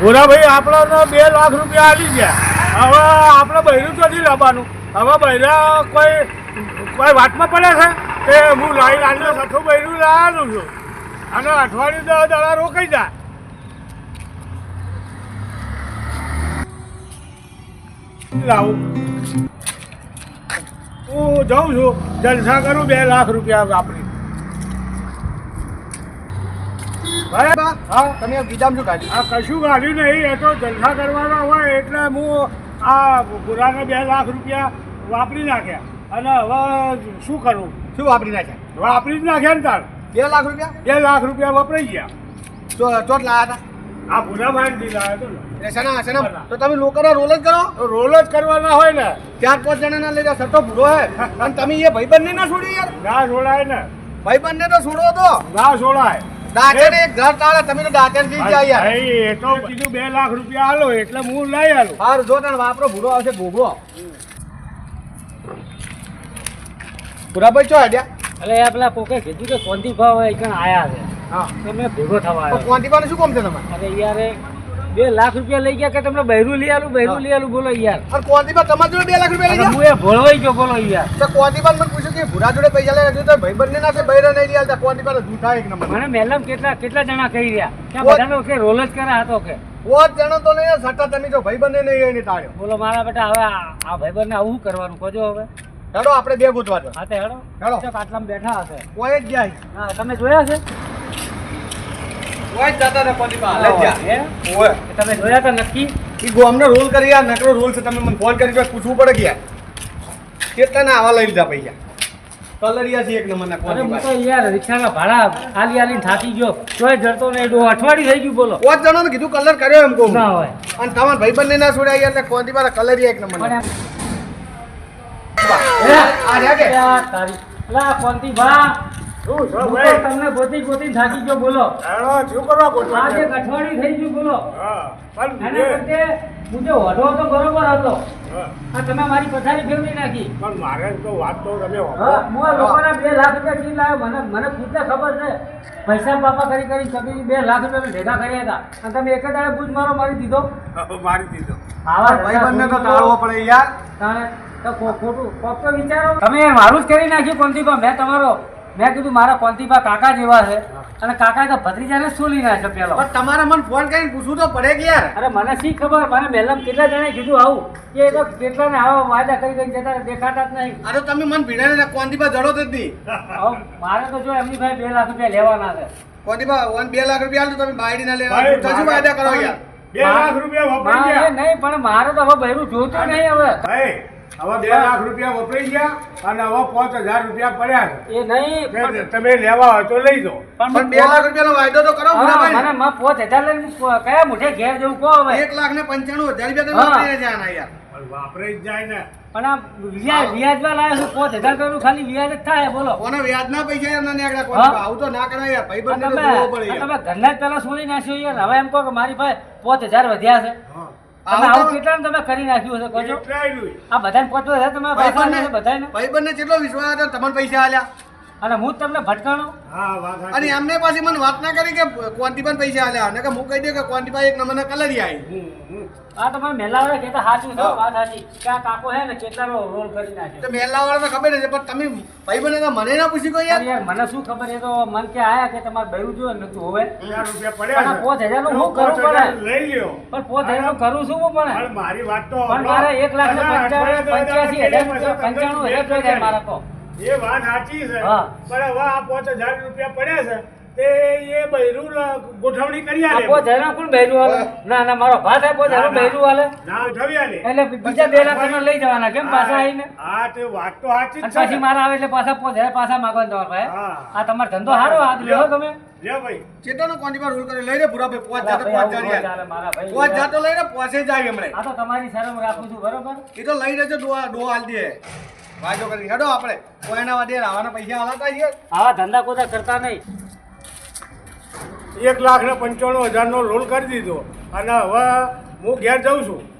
ભોરાભાઈ, આપણને બે લાખ રૂપિયા આવી ગયા. હવે આપણે બૈરું તો નથી લાવવાનું. હવે બૈરા કોઈ કોઈ વાતમાં પડે છે? કે હું લાવી લાવીને છઠ્ઠું બૈરું લાવવાનું છું. અને અઠવાડિયું દસ દાડા રોકાઈ જાય. લાવું. હું જાઉં છું. જલસા કરું બે લાખ રૂપિયા વાપરી. ભાઈ હા તમે ગીધામ શું કાઢ્યું? આ કશું કાઢ્યું નહીં એ તો જલસા કરવાના હોય એટલે હું આ ગુરાને બે લાખ રૂપિયા વાપરી નાખ્યા. અને હવે શું કરું? શું વાપરી નાખ્યા? વાપરી જ નાખ્યા ને તાર. બે લાખ રૂપિયા? બે લાખ રૂપિયા વપરાઈ ગયા. તો ચોટ લાયા આ ભૂરા ભાઈ દીધા હતો ને હતા એટલે શેના શેના? તો તમે લોકોના રોલ જ કરો? રોલ જ કરવાના હોય ને. ચાર પાંચ જણાના લઈ જાવ સટ્ટો ભૂરો હે. અને તમે એ ભાઈબંધને ના છોડી યાર? ના છોડાય ને. ભાઈબંધને તો છોડો તો. ના છોડાય. દાંતણ એક ઘર તાળે તમે તો દાંતણથી જાય યાર એ તો કીધું બે લાખ રૂપિયા આલો એટલે હું લઈ આલું. હાર જો તને વાપરો ભૂરો આવશે ભોગવો ભૂરાભાઈ ચો હેડ્યા એટલે એ પેલા કોકે કીધું કે કોંતી ભાવ એકણ આયા છે. હા. તો મેં ભેગો થવા આવ્યો. ક્વોન્ટિફાનું શું કામ છે તમારે? અરે યાર બે લાખ રૂપિયા લઈ ગયા કે તમને બહેરું લઈ આલું બહેરું લઈ આલું બોલો યાર. અને ક્વોન્ટિફા તમારા જોડે બે લાખ રૂપિયા લઈ ગયા? હું એ ભોળવાઈ ગયો બોલો યાર. તો ક્વોન્ટિફા મને પૂછ્યું કે ભૂરા જોડે પૈસા લઈ રાખ્યું તો ભાઈબંધને ના છે બહેરા નહીં લઈ આવતા. તો જૂઠા એક નંબર. મને મેલમ કેટલા કેટલા જણા કહી રહ્યા? કે બધાનો કે રોલ જ કરે હતો કે? ઓત જણો તો નહીં સટ્ટા તમે જો ભાઈબંધને નહીં એને તાળ્યો બોલો મારા બેટા હવે આ ભાઈ ભાઈબંધને આવું કરવાનું કોજો હવે. હેડો આપણે બે ગોતવા દો. હા તે હેડો. હેડો. ચોક બેઠા હશે. કોઈ જ જાય હા તમે જોયા છે? કોઈ જતા ને ક્વોન્ટિફા હાલે જ. ઓય તમે જોયા હતા નક્કી ઈ ગોમનો રોલ કરી યાર નકરો રોલ છે તમે મને ફોન કરી પૂછવું પડે ગયા યાર. કેટલા ના આવા લઈ લીધા પૈસા? કલરિયા છે એક નંબરના અરે તો યાર રિક્ષાના ભાડા આલી આલીને થાકી ગયો. તોય જડતો નહીં ડો અઠવાડિયું થઈ ગયું બોલો. પોત જણો ને કીધું કલર કર્યો એમ કહું. ના હોય. અને તમારા ભાઈબંધને ના છોડ્યા યાર એટલે ક્વોન્ટિફા કલરિયા એક નંબર આ રહ્યા કે? તારી લા કોંતી ભા શું છો તો ભાઈ? તમને ગોતી ગોતી થાકી ગયો બોલો. શું કરવા આજે કઠવાડી થઈ ગયું બોલો. હા પણ જે ઓઢો હતો બરોબર હતો. હા, તમે મારી પથારી ફેરવી નાખી. પણ મારે તો વાત તો તમે હા, હું આ લોકોના બે લાખ રૂપિયા ચીજ લાવ્યો મને મને ખુદ ખબર છે. પૈસા પાપા કરી કરી સબી બે લાખ રૂપિયા ભેગા કર્યા હતા. અને તમે એક જ દાડે પૂછ મારો મારી દીધો. મારી દીધો. આવા ભાઈબંધને તો ટાળવો પડે યાર. તાણે તો ખોટું કોક તો વિચારો. તમે મારું જ કરી નાખ્યું કોંતીબા મેં તમારો. મેં કીધું મારા કોંતીબા કાકા જેવા છે. અને કાકા તો ભત્રીજાને સોલી છે પેલો? પણ તમારે મને ફોન કરીને પૂછવું તો પડે કે યાર. અરે મને શી ખબર? મને મેલમ કેટલા જણાએ કીધું આવું. કે એ તો કેટલાને આવા વાયદા કરી કરી જતા દેખાતા જ નહીં. અરે તમે મને ભીડાને ક્વોન્ટિફા જડો જ નહીં. હવે મારે તો જો એમની ભાઈ બે લાખ રૂપિયા લેવાના છે. ક્વોન્ટિફા વન બે લાખ રૂપિયા આલો તમે બાયડી ના લેવા ભાઈ, વાયદા કરો યાર. બે લાખ રૂપિયા ગયા નહીં પણ મારે તો હવે બૈરું જોતું નહીં હવે. ભાઈ હવે બે લાખ રૂપિયા વપરાઈ ગયા અને હવે પાંચ હજાર રૂપિયા પડ્યા છે. એ નહીં તમે લેવા હોય તો લઈ દો. પણ બે લાખ રૂપિયાનો વાયદો તો કરો મને માં પોત હજાર લઈને કયા મુઠે ઘેર જવું કહો હવે? એક લાખ ને પંચાણું હજાર રૂપિયા તમે હા. વાપરીને યાર પણ જ જાય ને. પણ આ વ્યાજ વ્યાજમાં લાવ્યો છું પોત હજાર કરું ખાલી વ્યાજ જ થાય બોલો. કોને વ્યાજ ના પૈસા એમ ના નીકળ્યા આવું તો ના કરાય યાર આ ભાઈબંધને તમે ઘરના જ પેલા સોલી નાખ્યો યાર હવે એમ કહો કે મારી પાસે પોત હજાર વધ્યા છે. તમે આવું આવું કેટલા તમે કરી નાખ્યું હશે કહો છો? આ બધાને પોત હજાર તમે પાછા આલ્યા બધાને ભાઈ ભાઈબંધને કેટલો વિશ્વાસ હતો? તમને પૈસા આલ્યા. અને હું તમને ભટકાણો? હા વાત અને એમને પાછી મને વાત ના કરી કે ક્વોન્ટિફાને પૈસા આલ્યા. અને કે હું કહી દઉં કે ક્વોન્ટિફાઈ એક નંબરના કલરી આવી. આ તમારે મેલાવડે કહેતા સાચું છે વાત સાચી. કે આ કાકો હે ને કેટલાનો રોલ કરી નાખે. તો મેલાવાળા તો ખબર છે પણ તમે ભાઈબંધને તો મને ના પૂછી કોઈ યાર. મને શું ખબર? એ તો મન કે આયા કે તમારે બૈરું જોયું નતું હોવે. હજાર રૂપિયા પડ્યા પોત છે. હજારનું હું કરું પણ? લઈ લ્યો. પણ પોત હજારનું કરું છું હું પણ? પણ મારી વાત તો પણ મારે એક લાખ ને પંચાણું હજાર પંચાણું હજાર મારા તો એ વાત સાચી છે. પણ હવે આ પાંચ હજાર રૂપિયા પડ્યા છે તે એ બૈરું ગોઠવણી કરી આલે. પોત હજારનું કોણ બૈરું આલે? ના ના મારો ભાત થાય પોત હજારનું બૈરું આલે. ના ઉઠાવી આલે. એટલે બીજા બે લાખ તમે લઈ જવાના કેમ પાછા આવીને? હા તે વાત તો સાચી છે. પછી મારા આવે એટલે પાછા પોત હજાર પાછા માગવા તમારા ભાઈ આ તમારો ધંધો સારો આ લ્યો તમે. લે ભાઈ. ચેતાનો કોની પર રૂલ કરી. લઈ રે પૂરા ભાઈ પોચ જાતો પાંચ પોચ ભાઈ. પોચ જાતો લઈ રે પોચે જાય હમણે. આ તો તમારી શરમ રાખું છું બરોબર? એ તો લઈ જો ડોહા ડોહા આલ દે. વાજો કરી હેડો આપણે. કોઈના વાડે રાવાના પૈસા હાલાતા છીએ? આવા ધંધા કોદા કરતા નહીં. એક લાખ ને પંચાણું હજારનો લોન કરી દીધો. અને હવે હું ઘેર જઉં છું.